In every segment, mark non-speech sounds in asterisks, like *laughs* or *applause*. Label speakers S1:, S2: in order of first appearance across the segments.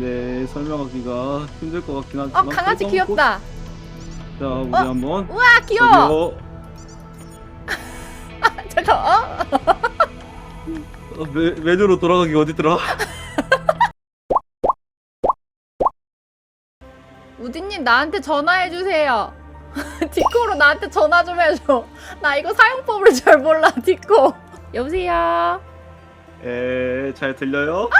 S1: 네 설명하기가 힘들 것 같긴
S2: 어
S1: 하지만
S2: 강아지
S1: 그래도
S2: 귀엽다.
S1: 자 우리
S2: 어?
S1: 한번
S2: 우와 귀여워.
S1: 저기요 *laughs*
S2: 잠깐 어?
S1: 어, 메, 메뉴로 돌아가기 어디더라? *laughs*
S2: 우디님 나한테 전화해 주세요. *laughs* 디코로 나한테 전화 좀 해줘. 나 이거 사용법을 잘 몰라 디코. 여보세요.
S1: 에잘 들려요?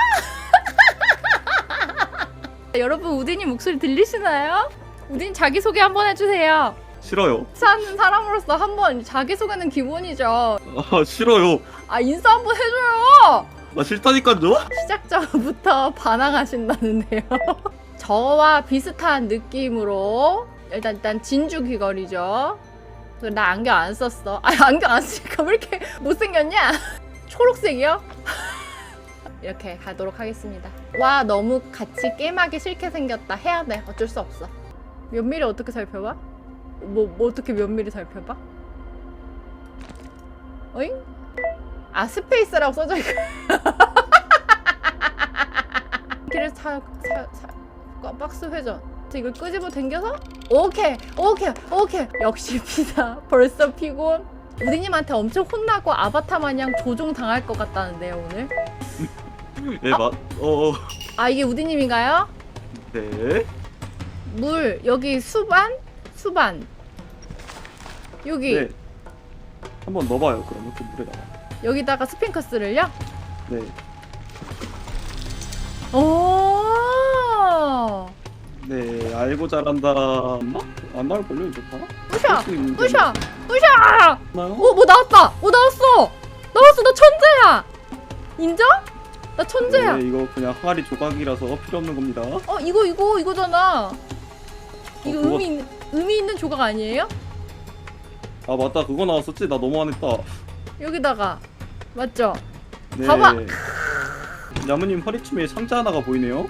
S2: 여러분 우디님 목소리 들리시나요? 우디님 자기 소개 한번 해주세요.
S1: 싫어요
S2: 사는 사람으로서 한번 자기 소개는 기본이죠.
S1: 아 싫어요
S2: 아 인사 한번 해줘요.
S1: 나 싫다니까요?
S2: 시작자부터 반항하신다는데요. *laughs* 저와 비슷한 느낌으로 일단 일단 진주 귀걸이죠. 나 안경 안 썼어. 아 안경 안 쓰니까 왜 이렇게 못생겼냐? 초록색이요? *laughs* 이렇게 가도록 하겠습니다. 와 너무 같이 게임하기 싫게 생겼다. 해야 돼. 어쩔 수 없어. 면밀히 어떻게 살펴봐? 뭐, 뭐 어떻게 면밀히 살펴봐? 어잉? 아 스페이스라고 써져 있고. *laughs* 길을 차, 차, 차, 까- 박스 회전. 이걸 끄집어 당겨서 오케이, 오케이, 오케이. 역시 피자. *laughs* 벌써 피곤. 우디님한테 엄청 혼나고 아바타 마냥 조종 당할 것 같다는데요 오늘.
S1: 예 맞.. 어..
S2: 아 이게 우디님인가요?
S1: 네
S2: 물 여기 수반, 수반. 여기
S1: 네. 한번 넣어봐요 그러면 그 물에다가
S2: 여기다가 스핑크스를요?
S1: 네
S2: 오.
S1: 네, 알고 잘한다. 뭐? 안 나올 걸요, 이거 다?
S2: 뿌셔,
S1: 수 있는
S2: 뿌셔, 뿌셔.
S1: 나요?
S2: 오, 뭐 나왔다. 오, 나왔어. 나왔어. 나 천재야. 인정? 나 천재야.
S1: 네, 이거 그냥 항아리 조각이라서 필요 없는 겁니다.
S2: 어, 이거 이거 이거잖아. 이거
S1: 어, 그거-
S2: 의미 있는 의미 있는 조각 아니에요?
S1: 아, 맞다. 그거 나왔었지? 나 너무 안 했다.
S2: 여기다가 맞죠?
S1: 네.
S2: 봐봐.
S1: 야무님 허리춤에 상자 하나가 보이네요.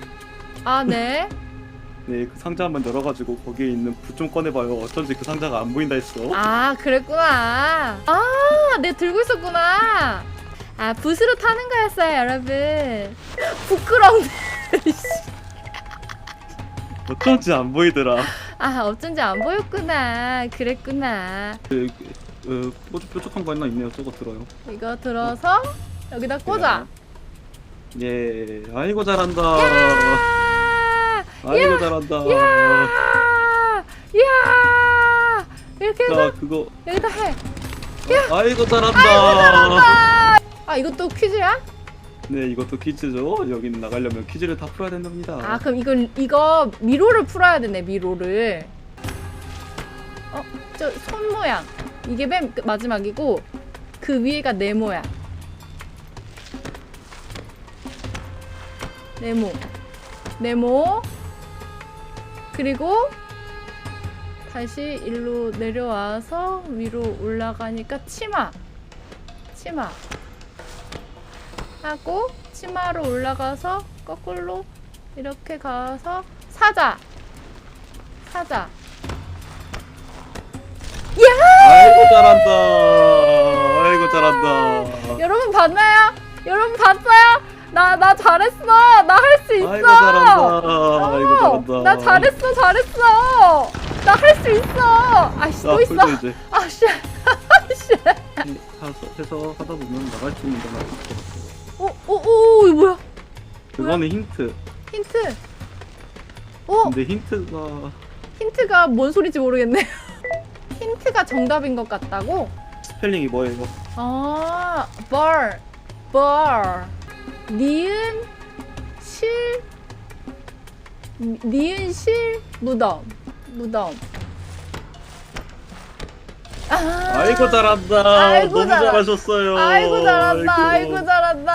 S2: 아, 네. *laughs*
S1: 네, 그 상자 한번 열어가지고 거기에 있는 붓 좀 꺼내봐요. 어쩐지 그 상자가 안 보인다 했어.
S2: 아, 그랬구나. 아, 내 들고 있었구나. 아, 붓으로 타는 거였어요, 여러분. 부끄러운데. *laughs*
S1: 어쩐지 안 보이더라.
S2: 아, 어쩐지 안 보였구나. 그랬구나.
S1: 그, 그, 어, 뾰족, 뾰족한 거 하나 있네요. 저거 들어요.
S2: 이거 들어서 여기다 꽂아.
S1: 예, 아이고 잘한다.
S2: 야!
S1: 아이고 잘한다.
S2: 야! 야! 이렇게 해서
S1: 자, 그거.
S2: 여기다 해.
S1: 아이고 잘한다.
S2: 아, 이것도 퀴즈야?
S1: 네, 이것도 퀴즈죠. 여기는 나가려면 퀴즈를 다 풀어야 된답니다.
S2: 아, 그럼 이건 이거 미로를 풀어야 되네, 미로를. 어, 저 손 모양. 이게 맨 마지막이고 그 위에가 네모야. 네모. 네모. 그리고 다시 일로 내려와서 위로 올라가니까 치마. 치마. 하고 치마로 올라가서 거꾸로 이렇게 가서 사자. 사자.
S1: 아이고 잘한다. 아이고 잘한다.
S2: 여러분 봤나요? 여러분 봤어요? 나 나 잘했어. 나 할 수 있어.
S1: 아이고 잘한다. 아이고 잘한다.
S2: 나 잘했어. 잘했어. 나 할 수 있어. 아씨
S1: 자,
S2: 또 있어.
S1: 그래도 이제
S2: 아씨. *laughs* 아씨.
S1: 해서, 해서 하다 보면 나갈 수 있는 건것 같아요.
S2: 오오오 이거 뭐야?
S1: 그거는 힌트.
S2: 힌트. 오
S1: 근데 힌트가
S2: 힌트가 뭔 소리인지 모르겠네. *laughs* 힌트가 정답인 것 같다고?
S1: 스펠링이 뭐예요?
S2: 아, 벌, 벌, 니은, 실, 니- 니은 실, 무덤, 무덤. 아,
S1: 아이고 잘한다.
S2: 아이고
S1: 너무
S2: 잘하-
S1: 잘하셨어요.
S2: 아이고 잘한다,
S1: 아이고.
S2: 아이고 잘한다,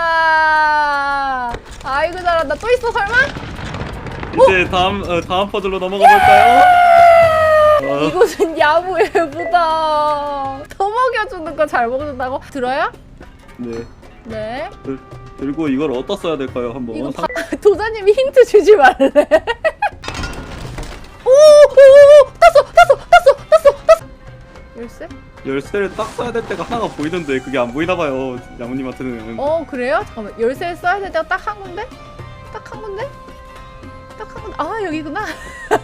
S2: 아이고 잘한다. 또 있어 설마?
S1: 이제 다음 어, 다음 퍼즐로 넘어가 볼까요? 어,
S2: 이곳은 야무예보다 더 먹여주는 거 잘 먹는다고 들어요?
S1: 네.
S2: 네.
S1: 들, 들고 이걸 어디다 써야 될까요? 한번.
S2: 이거
S1: 상-
S2: 바, 도자님이 힌트 주지 말래. *laughs* 오, 오, 오, 땄어, 땄어, 땄어. 열쇠?
S1: 열쇠를 딱 써야 될 때가 하나가 보이는데 그게 안 보이나 봐요. 야무님한테는.
S2: 어, 그래요? 잠깐만. 열쇠 써야 될 때가 딱한 군데? 딱 한 군데? 아 여기구나. *laughs*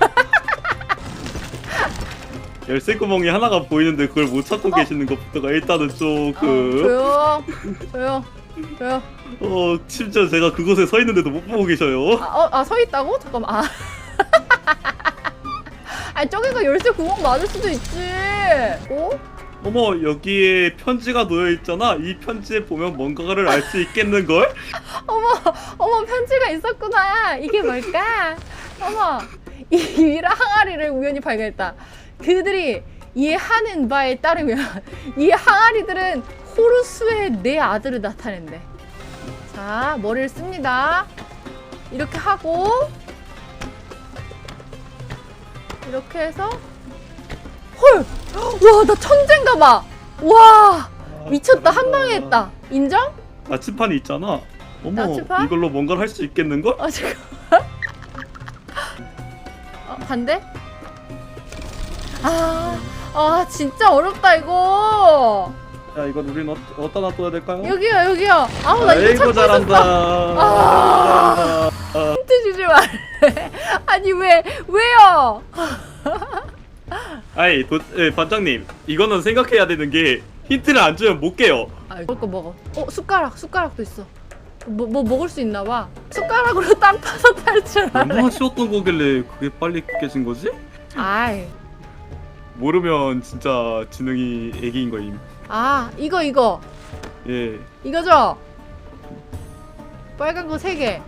S1: 열쇠 구멍이 하나가 보이는데 그걸 못 찾고 계시는 것부터가 일단은
S2: 어,
S1: 좀그
S2: 조용 조용 조용.
S1: 어, 심지어 제가 그곳에 서 있는데도 못 보고 계셔요.
S2: 아 어 아 서 있다고? 잠깐만. 아. *laughs* 아니 저기가 열쇠 구멍 맞을 수도 있지. 어?
S1: 어머, 여기에 편지가 놓여 있잖아. 이 편지에 보면 뭔가를 알 수 있겠는 걸? *laughs*
S2: 어머 어머 편지가 있었구나. 이게 뭘까? 어머 이 유일한 항아리를 우연히 발견했다. 그들이 이해하는 바에 따르면 이 항아리들은 호루스의 내 아들을 나타낸대. 자 머리를 씁니다. 이렇게 하고 이렇게 해서 헐! 와 나 천재인가 봐. 와 미쳤다 한 방에 했다. 인정?
S1: 나침판이 있잖아. 어머,
S2: 나침판?
S1: 이걸로 뭔가를 할 수 있겠는 걸?
S2: 아 잠깐. *laughs* 어, 반대? 아, 아 진짜 어렵다 이거.
S1: 야, 이건 우린 어, 어디다 놔둬야 될까요?
S2: 여기요 여기요. 아우 나 이거
S1: 아이고
S2: 찾고. 있었어.
S1: 아~ 잘한다. *laughs*
S2: 힌트 주지 말래. 아니 왜 왜요? *laughs*
S1: 아이, 도, 예, 반장님, 이거는 생각해야 되는 게 힌트를 안 주면 못 깨요.
S2: 아 먹을 거 먹어. 어 숟가락 숟가락도 있어. 뭐, 뭐 먹을 수 있나 봐. 숟가락으로 *laughs* 땅 파서 탈출하래.
S1: 얼마나 쉬웠던 거길래 그게 빨리 깨진 거지?
S2: 아이.
S1: 모르면 진짜 지능이 애기인 거임.
S2: 아 이거 이거
S1: 예.
S2: 이거죠? 빨간 거 세 개.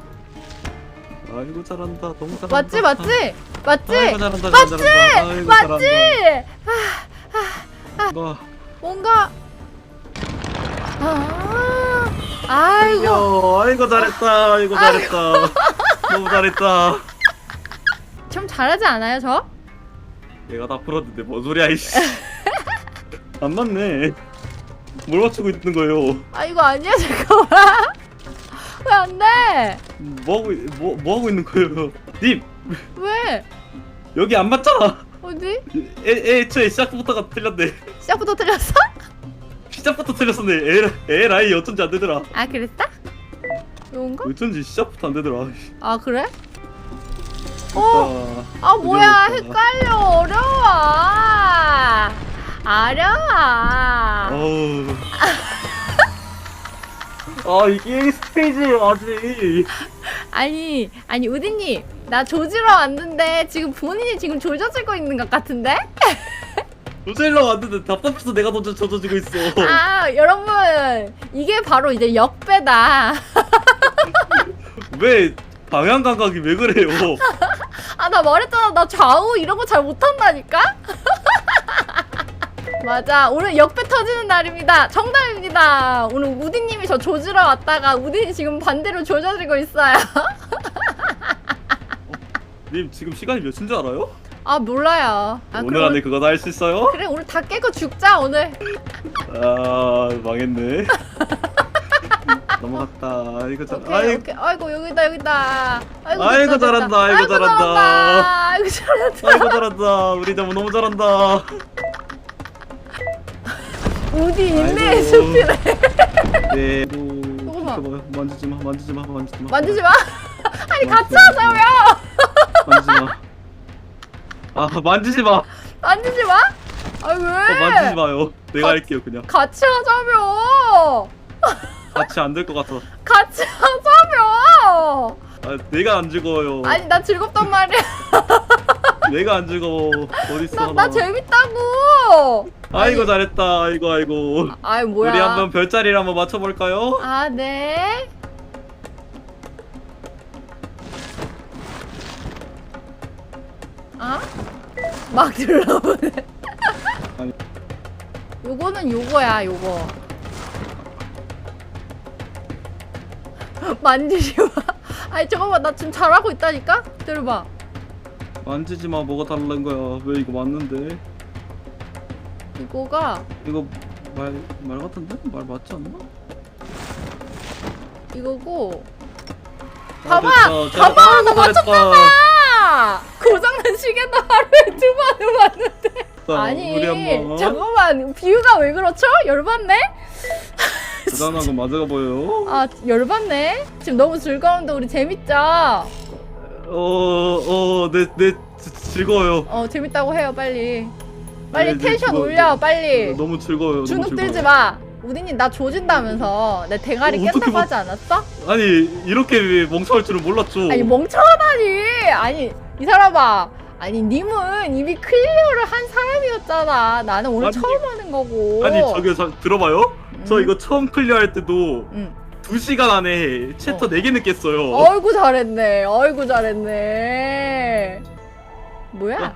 S1: 아이고 잘한다. 너무 잘한다.
S2: 맞지 맞지 맞지
S1: 아이고 잘한다. 맞지? 잘한다. 아이고,
S2: 맞지?
S1: 잘한다. 와,
S2: 뭔가 아 아이고
S1: 아이고, 아이고 잘했다. 아이고 잘했다. 너무 잘했다.
S2: 좀 잘하지 않아요 저?
S1: 내가 다 풀었는데 뭔 소리야 이씨. 안 맞네. 뭘 맞추고 있는 거예요?
S2: 아 이거 아니야 *laughs* 잠깐만 왜 안 돼?
S1: 뭐 하고 있- 뭐, 뭐 하고 있는 거예요? 님
S2: 왜?
S1: 여기 안 맞잖아.
S2: 어디?
S1: 애, 애 애초에 시작부터가 틀렸네.
S2: 시작부터 틀렸어?
S1: 시작부터 틀렸었네. 애, 애 라이 어쩐지 안 되더라.
S2: 아 그랬어? 이건가?
S1: 어쩐지 시작부터 안 되더라.
S2: 아 그래? 어?
S1: 아,
S2: 아 뭐야
S1: 어려웠다.
S2: 헷갈려 어려워 어려워
S1: 어우. *laughs* 아 이게 스테이지 아직.
S2: 아니 아니 우디님 나 조지러 왔는데 지금 본인이 지금 조져지고 있는 것 같은데? *laughs*
S1: 로젤러 왔는데 답답해서 내가 먼저 젖어지고 있어.
S2: 아 여러분 이게 바로 이제 역배다 *laughs*
S1: 왜 방향 감각이 왜 그래요? *laughs*
S2: 아 나 말했잖아 나 좌우 이런 거 잘 못한다니까? 맞아 오늘 역배 터지는 날입니다 정답입니다 오늘 우디님이 저 조지러 왔다가 우디님 지금 반대로 조져지고 있어요 *laughs*
S1: 님 지금 시간이 몇인 줄 알아요?
S2: 아 몰라요 아,
S1: 오늘
S2: 그럼
S1: 안에 그거 다 할 수 있어요?
S2: 그래 오늘 다 깨고 죽자 오늘
S1: 아 망했네. *laughs* 넘어갔다. 이거 잘.
S2: 오케이
S1: 아이
S2: 오케이 아이고 여기다 여기다 아이고,
S1: 아이고,
S2: 됐다, 됐다.
S1: 잘한다, 아이고, 잘한다.
S2: 잘한다. 아이고 잘한다
S1: 아이고 잘한다. 우리 너무 너무 잘한다.
S2: 우디 인내의
S1: 아이고.
S2: 숲이래
S1: 네. *laughs*
S2: 조금만.
S1: 잠깐만 만지지 마. 만지지 마. 만지지 마.
S2: 만지지 마 *laughs* 아니 같이 하자며
S1: 만지지 마. 아 만지지 마. 어,
S2: 만지지 마? 아 왜?
S1: 만지지 마요. 내가
S2: 아.
S1: 할게요 그냥.
S2: 같이 하자며.
S1: 같이 안 될 것 같아. *laughs*
S2: 같이 하자며.
S1: 아, 내가 안 즐거워요.
S2: 아니 나 즐겁단 말이야.
S1: 내가 안 즐거워. 어딨어?
S2: 나.
S1: 나
S2: 재밌다고.
S1: 아이고 잘했다. 아이고 아이고.
S2: 아이 뭐야?
S1: 우리 한번 별자리를 한번 맞춰볼까요?
S2: 아 네. 아? 막 들러오네.
S1: 아니. *laughs*
S2: 요거는 요거야 요거. *laughs* 만지지 마. 아니 잠깐만 나 지금 잘하고 있다니까? 들어봐.
S1: 만지지 마. 뭐가 다른 거야? 왜 이거 맞는데?
S2: 이거가
S1: 이거 말 말 같은데? 말 맞지 않나?
S2: 이거고.
S1: 아,
S2: 봐봐!
S1: 됐다.
S2: 봐봐! 나
S1: 잘했다.
S2: 아! 고장난 시계도 하루에 두 번은 왔는데.
S1: 자,
S2: 아니 잠깐만 비유가 왜 그렇죠? 열받네?
S1: 대단한 거 맞아 보여요.
S2: 아 열받네? 지금 너무 즐거운데 우리 재밌죠?
S1: 어어내내 즐거워요.
S2: 어 재밌다고 해요 빨리. 빨리
S1: 네, 네,
S2: 텐션
S1: 즐거워요.
S2: 올려 빨리.
S1: 너무 즐거워요.
S2: 주눅
S1: 너무
S2: 들지
S1: 즐거워요.
S2: 마. 우디님 나 조진다면서 내 대가리
S1: 어, 어떻게
S2: 깬다고
S1: 뭐-
S2: 하지 않았어?
S1: 아니 이렇게 멍청할 줄은 몰랐죠.
S2: 아니 멍청하다니. 아니 이 사람아. 아니 님은 이미 클리어를 한 사람이었잖아. 나는 오늘
S1: 아니,
S2: 처음 하는 거고.
S1: 아니 저기 저, 들어봐요. 저
S2: 음.
S1: 이거 처음 클리어할 때도
S2: 응.
S1: 2시간 안에 챕터
S2: 어.
S1: 4개는 깼어요.
S2: 어이구 잘했네. 어이구 잘했네. 뭐야?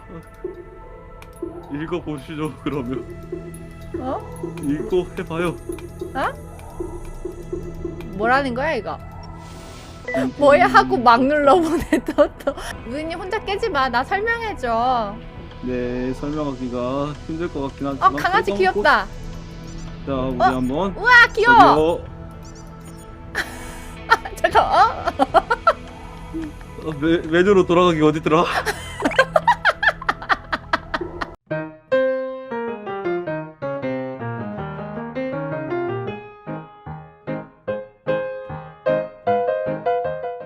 S1: 읽어보시죠 그러면.
S2: 어?
S1: 읽고 해봐요.
S2: 뭐라는 거야 이거? *laughs* 뭐야 하고 막 눌러보네 또 또. 우디님 혼자 깨지 마. 나 설명해줘.
S1: 네 설명하기가 힘들 것 같긴
S2: 어
S1: 하지만
S2: 강아지
S1: 그래도
S2: 귀엽다.
S1: 자 우리
S2: 어?
S1: 한번
S2: 우와 귀여워.
S1: 저기요
S2: 잠깐 어?
S1: 메뉴로 돌아가기 어디더라?